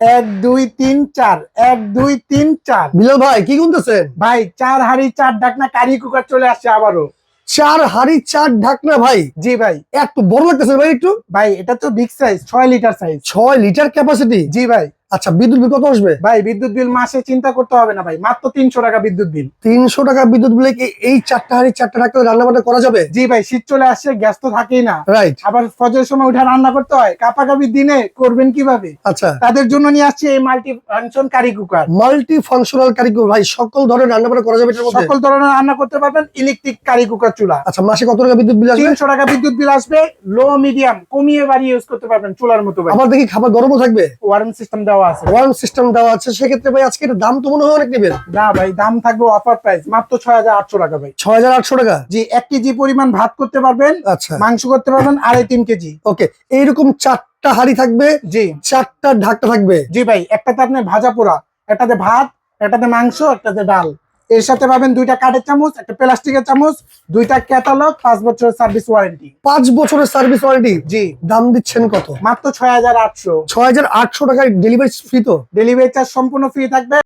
এক দুই তিন চার। এক দুই তিন চার। বিলাল ভাই কি গুনতেছেন? ভাই চার হাড়ি চার ঢাকনা কারি কুকার চলে আসছে আবারও। চার হাড়ি চার ঢাকনা ভাই? জি ভাই। এত বড় লাগতেছে ভাই একটু। ভাই এটা তো বিগ সাইজ ছয় লিটার সাইজ ছয় লিটার ক্যাপাসিটি জি ভাই। আচ্ছা বিদ্যুৎ বিল কত আসবে? ভাই বিদ্যুৎ বিল মাসে চিন্তা করতে হবে না ভাই মাত্র তিনশো টাকা বিদ্যুৎ বিল। তিনশো টাকা বিদ্যুৎ বিলে কি এই চারটা হাড়ি চারটা ঢাকনা রান্না বান্না করা যাবে? জি ভাই শীত চলে আসছে গ্যাস তো থাকেই না। রাইট আবার ফজরের সময় উঠে রান্না করতে হয় কাপাকাপি দিনে করবেন কীভাবে? আচ্ছা। তাদের জন্য নিয়ে আসছে এই multi function curry cooker multi functional কারিগর ভাই সকল ধরনের রান্না বান্না করা যাবে সকল ধরনের রান্না করতে পারবেন ইলেকট্রিক কারি কুকার চুলা। আচ্ছা মাসে কত টাকা বিদ্যুৎ বিল আসবে? তিনশো টাকা বিদ্যুৎ বিল আসবে লো মিডিয়াম কমিয়ে বাড়িয়ে ইউজ করতে পারবেন চুলার মতো ভাই। আবার দেখি খাবার গরমও থাকবে। ওয়ারেন্ট সিস্টেম দেওয়া আছে। ওয়ার্ম সিস্টেম দেওয়া আছে সেক্ষেত্রে ভাই আজকে দাম তো মনে হয় অনেক নেবেন। না ভাই দাম থাকবে অফার প্রাইস মাত্র ছয় হাজার আটশো টাকা ভাই। ছয় হাজার আটশো টাকা? জি এক কেজি পরিমাণ ভাত করতে পারবেন আচ্ছা। মাংস করতে পারবেন আড়াই তিন কেজি। ওকে এইরকম চারটা হাড়ি থাকবে জি। চারটা ঢাকটা থাকবে? জি ভাই একটাতে আপনার ভাজা পোড়া একটাতে ভাত একটাতে মাংস একটাতে ডাল। এর সাথে পাবেন দুইটা কাঠের চামচ একটা প্লাস্টিকের চামচ দুইটা ক্যাটালগ পাঁচ বছরের সার্ভিস ওয়ারেন্টি পাঁচ বছরের সার্ভিস ওয়ারেন্টি জি। দাম দিচ্ছেন কত? মাত্র ছয় হাজার আটশো। ছয় হাজার আটশো টাকায় ডেলিভারি ফ্রি তো? ডেলিভারি চার্জ সম্পূর্ণ ফ্রি থাকবে।